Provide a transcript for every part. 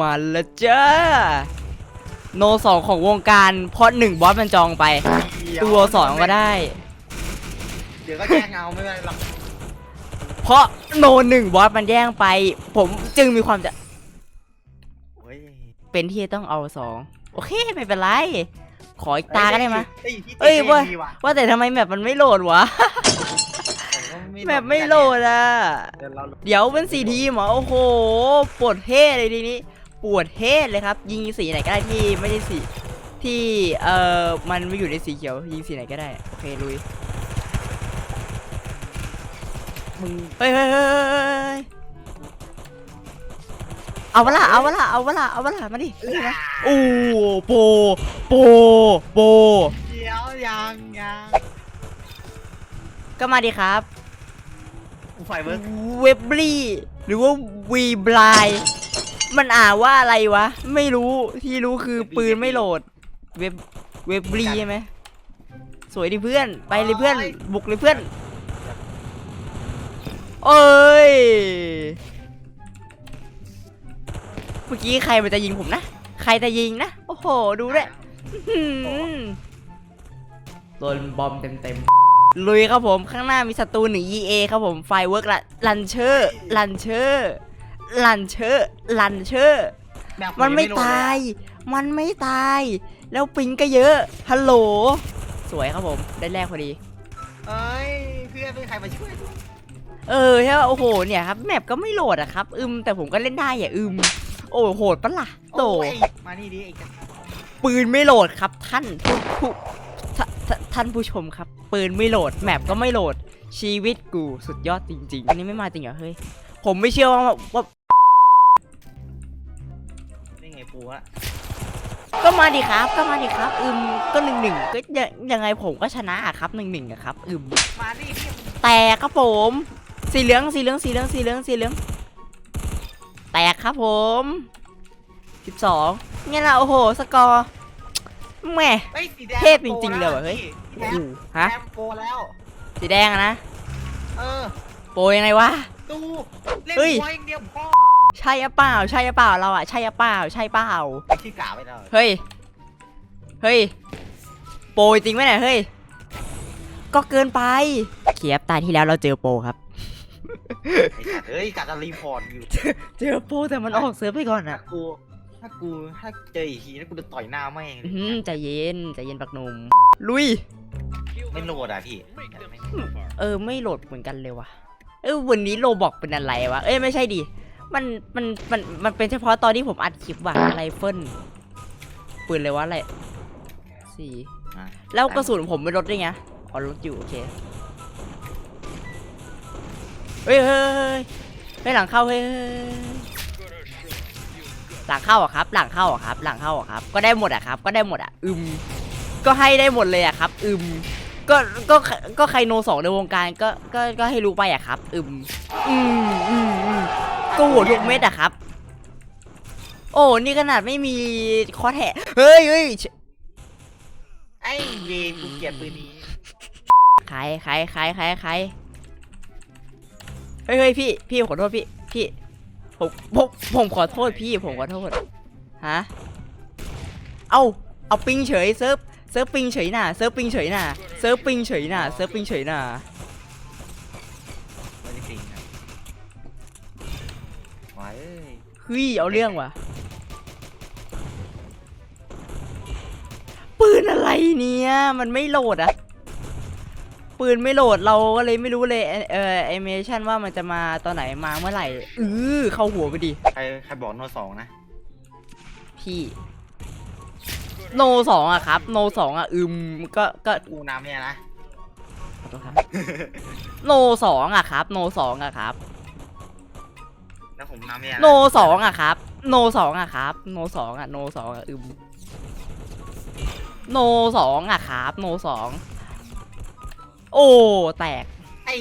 มาแล้วจ้าโนสองของวงการเพราะหนึ่งบอสมันจองไป ตัวสองก็ได้ เดี๋ยวก็แจ้งเอาไม่เป็นไรหรอกเพราะโนหนึ่งบอสมันแย่งไป ผมจึงมีความจะโอ้ยเป็นที่จะต้องเอาสองโอเคไม่เป็นไร ขออีกตาก็ได้ไหมเอ้ยพี่เอ้ยเว้ว่าว่ะว่าแต่ทำไมแมปมันไม่โหลดวะผมก็แมปไม่โหลดอะ เดี๋ยวเรา เดี๋ยวเป็นสีทีมเหรอโอ้โหปวดเทศเลยทีนี้ ปวดเทศเลยครับ ยิงสีไหนก็ได้ที่ไม่ได้สีที่เอ่อมันไม่อยู่ในสีเขียว ยิงสีไหนก็ได้โอเคลุยมึงเฮ้ยเฮ้ยเฮ้ยเฮ้ยเฮ้ยเอาวะล่ะเอาวะล่ะเอาวะล่ะเอาวะล่ะมาดิเอาดิมาโอ้โปโปโปเดี๋ยวยังยังก็มาดิครับ กูไฟเวิร์กเวบลี่หรือว่าวีบลาย มันอ่านว่าอะไรวะ ไม่รู้ที่รู้คือปืนไม่โหลด เว็บเว็บบลีใช่ไหมสวยดิเพื่อนไปเลยเพื่อน บุกเลยเพื่อนเอ้ยเมื่อกี้ใครมันจะยิงผมนะ ใครจะยิงนะ โอ้โห ดูด้วยอื้อหือโดนบอมเต็มๆ ลุยครับผม ข้างหน้ามีศัตรูหนึ่ง EA ครับผม ไฟเวิร์กละลันเชอร์ ลันเชอร์ ลันเชอร์ลันเชอร์แบบมันไม่โหลดตาย มันไม่ตาย แล้วปิงก็เยอะ ฮัลโหล สวยครับผม ได้แรกพอดี เอ้ยเพื่อนเป็นใครมาช่วยด้วยเออใช่ป่ะโอ้โห เนี่ยครับ แมปก็ไม่โหลดอะครับ อึม แต่ผมก็เล่นได้อย่าอึม โอ้โหดปะล่ะโตโอ้ยมานี่ดิไอ้กระปืนไม่โหลดครับ ท่านผู้ท่าท่าท่านผู้ชมครับ ปืนไม่โหลด แมปก็ไม่โหลด ชีวิตกูสุดยอดจริง ๆ อันนี้ไม่มาจริงเหรอเฮ้ย ผมไม่เชื่อว่าว่า อะก็มาดิครับ ก็มาดิครับอึมก็หนึ่งหนึ่งก็ยังยังไงผมก็ชนะอะครับหนึ่งหนึ่งอะครับอึมมาดิพี่แตกครับผม สีเหลือง สีเหลือง สีเหลือง สีเหลือง สีเหลือง แตกครับผมสิบสองเนี่ยละโอ้โห สกอร์แหม่ เฮ้ยสีแดงเทพจริงๆเลยว่ะเฮ้ย สีแดงอู้แดฮะงโปรแล้ว สีแดงอะนะ เออ โปรยังไงวะ ดู เล่นเฮ้ยหัวอย่างเดียวพ่อ ใช่อะเปล่า ใช่อะเปล่าเราอะใช่อะเปล่า ใช่เปล่า ไอ้ที่กล่าวไปแล้วเฮ้ย เฮ้ย โปรจริงไหมเนี่ยเฮ้ย ก็เกินไปเคียบตาที่แล้วเราเจอโปรครับ ไอ้สัตว์เฮ้ยกัดจะรีพอร์ตอยู่เจอโปรแต่มันออกเซิร์ฟไปก่อนถ้าอะกู ถ้ากูถ้าเจออีกทีนะกูจะต่อยหน้าแม่งเลอื้ยอหือใจเย็นใจเย็นปักหนุ่มลุย ไม่โหลดอะพี่เออไม่โหลดเหมือนกันเลยว่ะ เออวันนี้โลบอกเป็นอะไรวะ เอ้ยไม่ใช่ดิ มันมันมันมันเป็นเฉพาะตอนที่ผมอัดคลิปว่ะไรเฟิลปืนเลยวะอะไรสี่แล้วกระสุนผมไม่ลดได้ไงอ๋อลดอยู่โอเคเฮ้ยเฮ้ยเฮ้ยเฮ้ยหลังเข้าเฮ้ยเฮ้ยหลังเข้าอะครับ หลังเข้าอะครับ หลังเข้าอะครับ ก็ได้หมดอะครับ ก็ได้หมดอะอึมก็ให้ได้หมดเลยอะครับ อึมก็ก็ก็ใครโนสองในวงการก็ก็ก็ให้รู้ไปอะครับ อึมอืมอืมอืม ก็โหวตทุกเม็ดอะครับ โอ้ นี่ขนาดไม่มีคอแทะเฮ้ยเฮ้ยไอ้เวรกูเกลียดปืนนี้ใครใครใครใครใครเฮ้ยเฮ้ยพี่ พี่ขอโทษพี่ พี่ ผมผมผมขอโทษพี่ ผมขอโทษ ฮะ เอาเอาปิงเฉยเซิร์ฟ เซิร์ฟปิงเฉยน่ะ เซิร์ฟปิงเฉยน่ะ เซิร์ฟปิงเฉยน่ะ เซิร์ฟปิงเฉยน่ะ เฮ้ยเอาเรื่องว่ะ ปืนอะไรเนี่ย มันไม่โหลดอะปืนไม่โหลดเราก็เลยไม่รู้เลยเออแอนิเมชันว่ามันจะมาตอนไหนมาเมื่อไหร่เออเข้าหัวไปดิ ใครใครบอกโนสองนะ พี่ โนสองอะครับ โนสองอะอืมก็ก็กูน้ำเนี่ยนะ ขอโทษครับ โนสองอะครับ โนสองอะครับ แล้วผมน้ำเนี่ยนะโนสองอะครับ โนสองอะครับ โนสองอะโนสองอะอืมโนสองอะครับ โนสองโอ้ แตกไอ้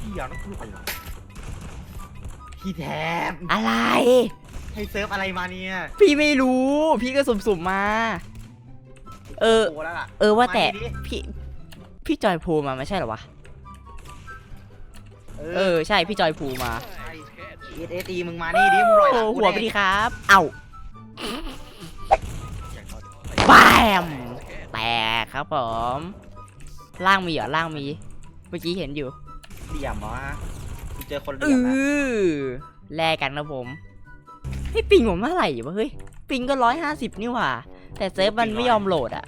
พี่อยากต้องพูดไปเหรอพี่แทบอะไร ให้เซิร์ฟอะไรมาเนี่ยพี่ไม่รู้ พี่ก็สุ่มๆมา เออ โอ้แล้วล่ะเออว่าแต่ มดิพี่ พี่จอยพูมาไม่ใช่เหรอวะ เอเออใช่พี่จอยพูมาไอ้เอสเอสอีมึงมานี่ดิมึงลอยหลังโอ้กูหัวไปดีครับ เอ้าอย่างน้อยบามแตกครับผมล่างมีเหรอล่างมี เมื่อกี้เห็นอยู่เหลี่ยมเหรอฮะกูเจอคนเหเอลี่ยมนะอแลกกันนะผมเฮ้ยปิงผมเมื่อไหร่วะเฮ้ยปิงก็ร้อยห้าสิบนี่หว่า แต่เซฟมันไม่ยอมโหลดอะ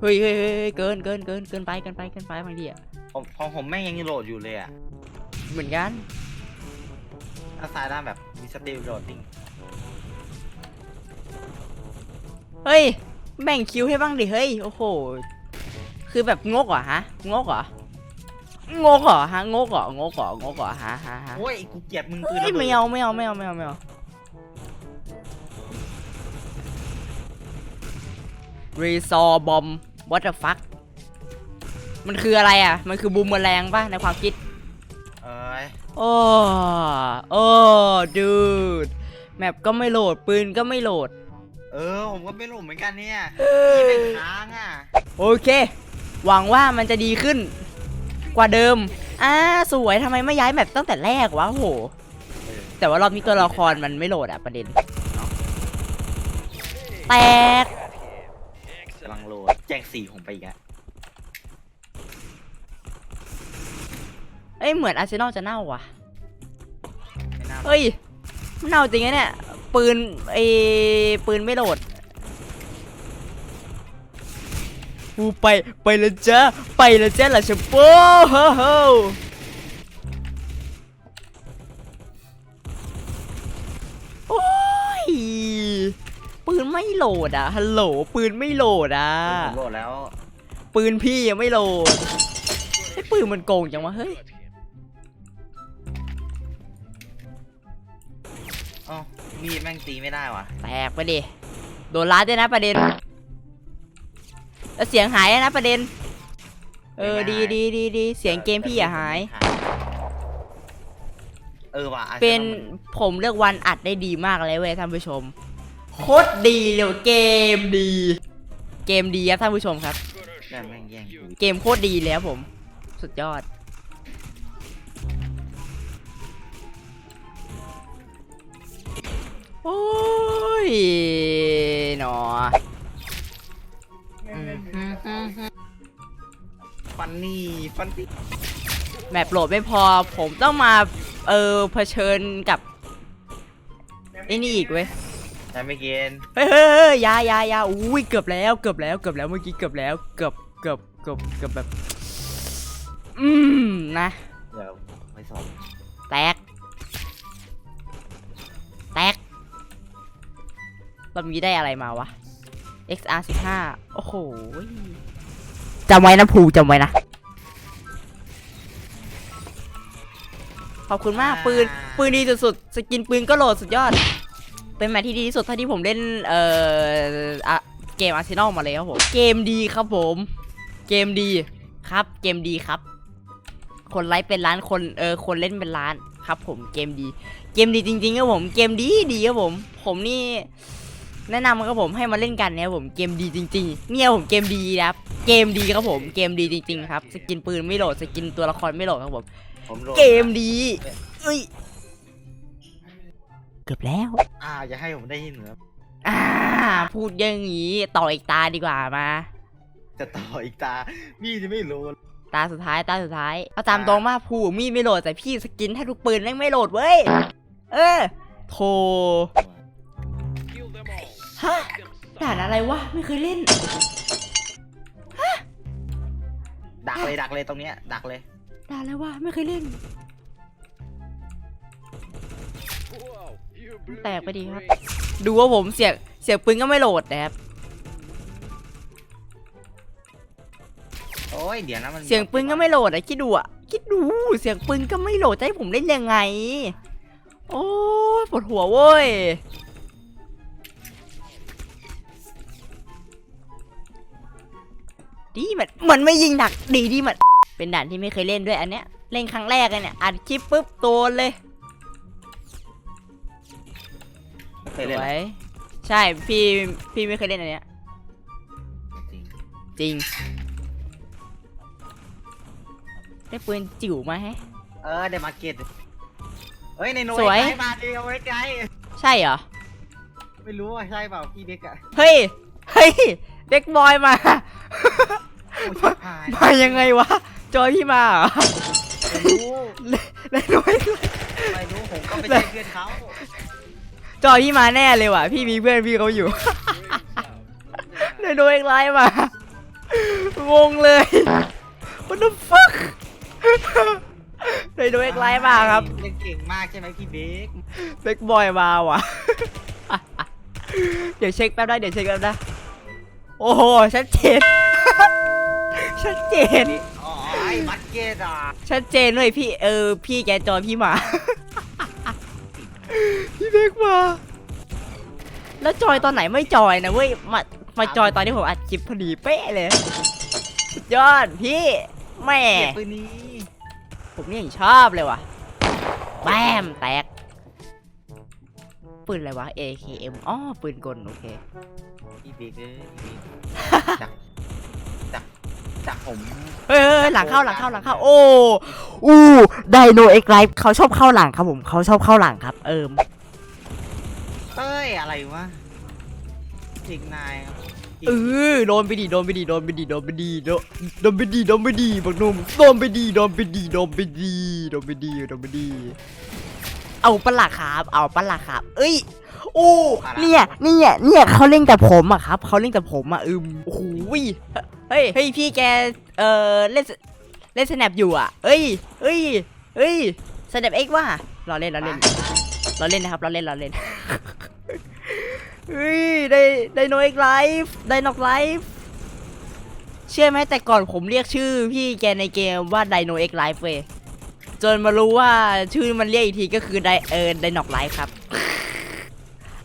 เฮ้ยเฮ้ยเฮ้ยเกินเกินเกินเกินไปเกินไปเกินไปบางทีอะผมของผมแม่งยังโหลดอยู่เลยอะ เหมือนกัน ถ้าซ้ายด้านแบบมีสติลโหลดดิ้งเฮ้ย แบ่งคิวให้บ้างดิ เฮ้ย โอ้โห คือแบบงกเหรอฮะ งกเหรอ งกเหรอฮะ งกเหรอ งกเหรอ งกเหรอฮะฮะฮะโอ้ยกูเกลียดมึงปืนเฮ้ยระเบิดไม่เอาไม่เอาไม่เอาไม่เอาไม่เอารีซอบอม what the fuck มันคืออะไรอะ มันคือบูมเมอแรงป่ะ ในความคิดเอ้ย โอ้โอ้ดูดแมปก็ไม่โหลดปืนก็ไม่โหลด เออ ผมก็ไม่รู้เหมือนกันเนี่ยเอที่อเป็นค้างอะ โอเค หวังว่ามันจะดีขึ้น กว่าเดิมอ่าสวยทำไมไม่ย้ายแมปตั้งแต่แรกวะโห เออ แต่ว่ารอบนี้ตัวละครมันไม่โหลดอะประเด็นแตกกำลังโหลดแจ้งสี่ผมไปอีกอะ เอ้ยเหมือนอาร์เซนอลจะเน่าว่ะ ไม่น่าเฮ้ยมันเน่าจริงนะเนี่ย ปืนไอ้ปืนไม่โหลดอูไปไปแล้วจ้าไปแล้วจ้าหล่ะชมพูโฮโฮโอ้ยปืนไม่โหลดอะฮัลโหลปืนไม่โหลดอะ ผมโหลดแล้ว ปืนพี่ยังไม่โหลดไอ้ปืนมันโกงจังวะเฮ้ย เอ้ามีดแม่งตีไม่ได้ว่ะ แตกไปดิ โดนลัดด้วยนะประเด็น แล้วเสียงหายด้วยนะประเด็น เออ ดีดีดีดีเสียงเกมพี่อย่าหาย เออว่ะอาร์ซเป็นอลมัผมเลือกวันอัดได้ดีมากเลยเว้ยท่านผู้ชม โคตรดีเลยว่ะเกมดี เกมดีครับท่านผู้ชมครับ แม่งแม่งแย่งกู เกมโคตรดีเลยครับผม สุดยอด โอ้ยหนอฟันนี่ฟันนี่แมปโหลดไม่พอผมต้องมา เออเผชิญกับไอ้นี่อีกเว้ยแต่ไม่เกินเฮ้ยเฮ้ยเฮ้ยยายาอยาอุ้ยเกือบแล้วเกือบแล้วเกือบแล้วเมื่อกี้เกือบแล้วเกือบเกือบเกือบเกือบแบบ อืมนะ เดี๋ยวไม่สอนแตก รอบนี้ได้อะไรมาวะ XR 15โอ้โหจำไว้นะภูจำไว้นะ ขอบคุณมากปืน ปืนดีสุดๆ สกินปืนก็โหลดสุดยอด เป็นแมทที่ดีที่สุดเท่าที่ผมเล่น เอ่ออะเกมอาร์เซนอลมาเลยครับผม เกมดีครับผม เกมดีครับ เกมดีครับ คนไลค์เป็นล้านคนเออคนเล่นเป็นล้านครับผมเกมดี เกมดีจริงๆครับผม เกมดีดีครับผม ผมนี่ แนะนำครับผมให้มาเล่นกันเนี่ยผมเกมดีจริง ๆ เนี่ยผมเกมดีนะครับเกมดีครับผมเกมดีจริง ๆ ครับ สกินปืนไม่โหลดสกินตัวละครไม่โหลดครับผม ผมโหลดเกมดีเอ้ยเกือบแล้ว อ่าอย่าให้ผมได้ที่เหนืออ่า พูดอย่างนี้ต่ออีกตาดีกว่ามา จะต่ออีกตา มีจะไม่รู้ตาสุดท้ายตาสุดท้ายเอาตามตรงมากผู้มีดไม่โหลดแต่พี่สกินให้ทุกปืนแม่งไม่โหลดเว้ยเออโธ่ ฮะด่านอะไรวะ ไม่เคยเล่น ดักเลยดักเลยตรงเนี้ยดักเลย ด่านอะไรวะ ไม่เคยเล่น แตกไปดีครับ ดูว่าผมเสียงเสียงปืนก็ไม่โหลดนะครับ โอ้ยเดี๋ยวนะมันเสียงปืนก็ไม่โหลดอะคิดดูอะคิดดู เสียงปืนก็ไม่โหลดจะให้ผมเล่นยังไง โอ้ยปวดหัวเว้ย ดีมันมันไม่ยิงดักดีดีมัน เป็นด่านที่ไม่เคยเล่นด้วยอันเนี้ยเล่นครั้งแรกเลยเนี่ยอัดคลิปปุ๊บโดนเลยเคยเล่นสเหรวอยใช่พี่พี่ไม่เคยเล่นอันเนี้ยจริงจริงได้ปืนจิ๋วมาแฮะ เออเดมาเก็ตเฮ้ยในโน้ตสวยไกลมาดิเอาไว้ไกลใช่เหรอ ไม่รู้ว่าใช่เปล่าพี่เด็กอะเฮ้ย เฮ้ยเด็กบอยมาโอ้ชิบหาย มายังไงวะ จอยพี่มาเหรอไม่รู้เล่นน้อยไม่รู้ผมก็ไปใช้เพื่อนเขาจอยพี่มาแน่เลยว่ะ พี่มีเพื่อนพี่เขาอยู่เลยโดนเอกไลน์มางงเลย what the fuck เลยโดนเอกไลน์มาครับเล่นเก่งมากใช่ไหมพี่เบกเบ็กบอยมาว่ะ เดี๋ยวเช็คแป๊บได้เดี๋ยวเช็คแป๊บนะโอ้โหชัดเจน ชัดเจน อ๋อไอ้บัตเก็ตอะชัดเจนเลยพี่เออ พี่แกจอยพี่มา พี่เบ็กมา แล้วจอยตอนไหนไม่จอยนะเว้ยมามาจอยตอนที่ผมอัดคลิปพอดีเป๊ะเลยสุดยอดพี่แม่ เก็บปืนนี้ผมนี่ยังชอบเลยว่ะแบมแตก ปืนอะไรวะ AKM อ๋อปืนกลโอเคพี่เบกเอ้ยพี่เบกจักจัก จักผมเฮ้ยเฮ้ยหลังเข้าหลังเข้าหลังเข้า โอ้อู้ไดโนเอ็กไลฟ์เขาชอบเข้าหลังครับผมเขาชอบเข้าหลังครับ เอิมเอ้ยอะไรวะจริงนายครับเออโดนไปดีโดนไปดีโดนไปดีโดนไปดีโดนโดนไปดีโดนไปดีบักหนุ่มโดนไปดีโดนไปดีโดนไปดีโดนไปดีโดนไปดี เอาปะล่ะครับ เอาปะล่ะครับ เอ้ยโอ้เนี่ยเนี่ยเนี่ยเขาเล่นแต่ผมอะครับเขาเล่นแต่ผมอะอืมโอ้โหยเฮ้ยเฮ้ยพี่แกเออเล่นเล่นสแนปอยู่อะเอ้ยเอ้ยเอ้ยสแนปเอ็กว่าเราเล่นเราเล่นเราเล่นนะครับเราเล่นเราเล่นเฮ้ยได้ได้โนเอ็กไลฟ์ได้นอกไลฟ์เชื่อไหมแต่ก่อนผมเรียกชื่อพี่แกในเกมว่าไดโนเอ็กไลฟ์เว้ยจนมารู้ว่าชื่อมันเรียกอีกทีก็คือไดเออไดนอกไลฟ์ครับ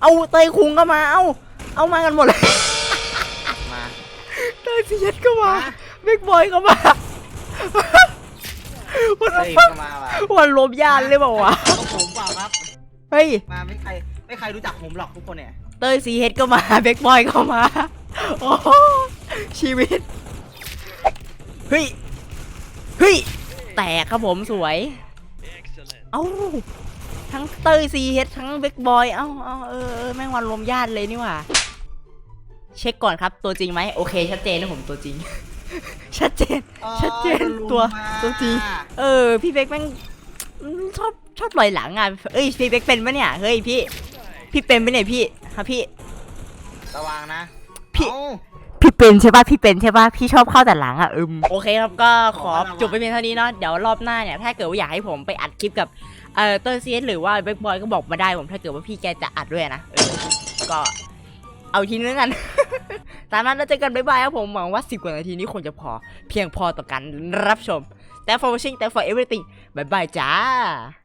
เอาเตยคุงก็มาเอาเอามากันหมดเลย เตยซีเอสก็มามาเบกบอยก็มาวันเฮ้ยฟักก็มาว่ะวันรวมญาติเลยเปล่าวะก็ผมเปล่าครับ เฮ้ยมาไม่ใครไม่ใครรู้จักผมหรอกทุกคนเนี่ยเตยซีเฮดก็มาเบกบอยก็มาโอ้โหชีวิตเฮ้ยเฮ้ยแตกครับผมสวย เอ้าทั้งเตยซีเฮดทั้งเบกบอยเอ้าเอ้าเออเออแม่งวันรวมญาติเลยนี่หว่า เช็คก่อนครับ ตัวจริงไหมโอเค ชัดเจนนะผมตัวจริง ชัดเจน ชัดเจนอ๋อโดนลุมตัวมาตัวจริง เออ พี่เบกแม่งอืมชอบชอบลอยหลังอะเอ้ยพี่เบกเป็นปะเนี่ยเฮ้ยพี่ พี่เป็นปะเนี่ยพี่ครับพี่ระวังนะพี่เอ้าพี่เป็นใช่ป่ะพี่เป็นใช่ป่ะพี่ชอบเข้าแต่หลังอะอึมโอเคครับก็ขอบอกว่าเราจบไปเพียงเท่านี้เนาะเดี๋ยวรอบหน้าเนี่ยถ้าเกิดว่าอยากให้ผมไปอัดคลิปกับเอ่อเตอร์ซีหรือว่าเบคบอยก็บอกมาได้ผมถ้าเกิดว่าพี่แกจะอัดด้วยนะเออก็ เอาทีนึงกัน ตามนั้นแล้วเจอกันบ๊ายบายครับผมหวังว่า 10 กว่านาทีนี้คงจะพอ เพียงพอต่อการรับชม แต่ for watching แต่ for everything บ๊ายบายจ้า